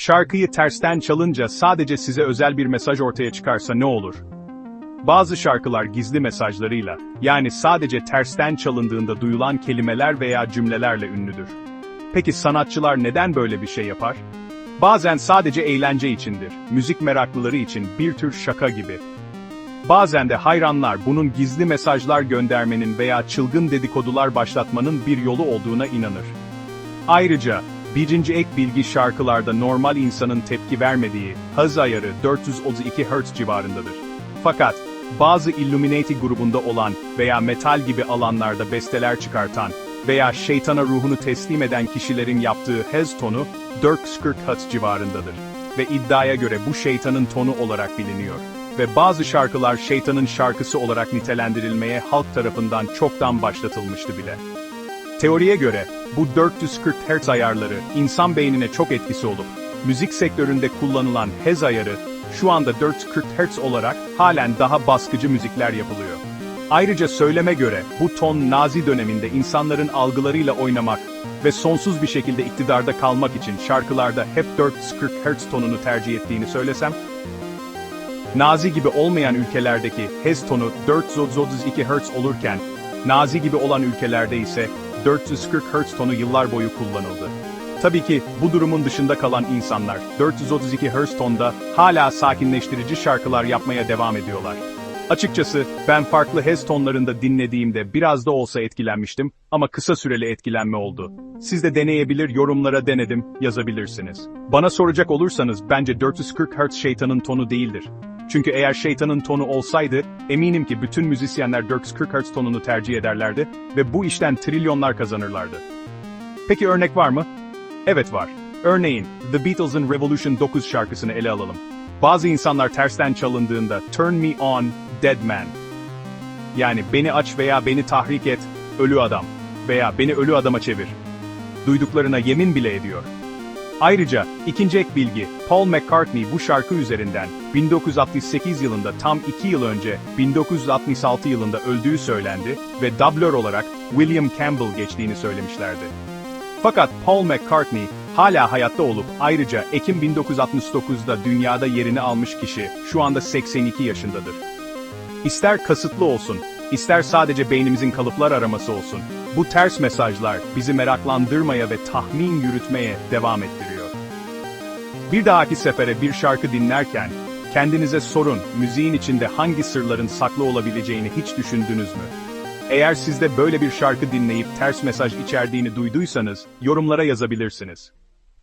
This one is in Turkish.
Şarkıyı tersten çalınca sadece size özel bir mesaj ortaya çıkarsa ne olur? Bazı şarkılar gizli mesajlarıyla, yani sadece tersten çalındığında duyulan kelimeler veya cümlelerle ünlüdür. Peki sanatçılar neden böyle bir şey yapar? Bazen sadece eğlence içindir, müzik meraklıları için bir tür şaka gibi. Bazen de hayranlar bunun gizli mesajlar göndermenin veya çılgın dedikodular başlatmanın bir yolu olduğuna inanır. Ayrıca, birinci ek bilgi şarkılarda normal insanın tepki vermediği hız ayarı 432 Hz civarındadır. Fakat, bazı Illuminati grubunda olan veya metal gibi alanlarda besteler çıkartan veya şeytana ruhunu teslim eden kişilerin yaptığı hez tonu 440 Hz civarındadır. Ve iddiaya göre bu şeytanın tonu olarak biliniyor. Ve bazı şarkılar şeytanın şarkısı olarak nitelendirilmeye halk tarafından çoktan başlatılmıştı bile. Teoriye göre, bu 440 Hz ayarları insan beynine çok etkisi olup, müzik sektöründe kullanılan hez ayarı, şu anda 440 Hz olarak halen daha baskıcı müzikler yapılıyor. Ayrıca söyleme göre, bu ton Nazi döneminde insanların algılarıyla oynamak ve sonsuz bir şekilde iktidarda kalmak için şarkılarda hep 440 Hz tonunu tercih ettiğini söylesem, Nazi gibi olmayan ülkelerdeki hez tonu 432 Hz olurken, Nazi gibi olan ülkelerde ise 440 Hz tonu yıllar boyu kullanıldı. Tabii ki bu durumun dışında kalan insanlar 432 Hz tonda hala sakinleştirici şarkılar yapmaya devam ediyorlar. Açıkçası ben farklı hez tonlarında dinlediğimde biraz da olsa etkilenmiştim ama kısa süreli etkilenme oldu. Siz de deneyebilir yorumlara denedim yazabilirsiniz. Bana soracak olursanız bence 440 Hz şeytanın tonu değildir. Çünkü eğer şeytanın tonu olsaydı, eminim ki bütün müzisyenler 440 Hz tonunu tercih ederlerdi ve bu işten trilyonlar kazanırlardı. Peki örnek var mı? Evet var. Örneğin, The Beatles'ın Revolution 9 şarkısını ele alalım. Bazı insanlar tersten çalındığında Turn Me On, Dead Man. Yani beni aç veya beni tahrik et, ölü adam. Veya beni ölü adama çevir. Duyduklarına yemin bile ediyor. Ayrıca, ikinci ek bilgi, Paul McCartney bu şarkı üzerinden, 1968 yılında tam 2 yıl önce, 1966 yılında öldüğü söylendi ve dublör olarak William Campbell geçtiğini söylemişlerdi. Fakat Paul McCartney, hala hayatta olup ayrıca Ekim 1969'da dünyada yerini almış kişi, şu anda 82 yaşındadır. İster kasıtlı olsun, ister sadece beynimizin kalıplar araması olsun, bu ters mesajlar bizi meraklandırmaya ve tahmin yürütmeye devam ettiriyor. Bir dahaki sefere bir şarkı dinlerken, kendinize sorun, müziğin içinde hangi sırların saklı olabileceğini hiç düşündünüz mü? Eğer siz de böyle bir şarkı dinleyip ters mesaj içerdiğini duyduysanız, yorumlara yazabilirsiniz.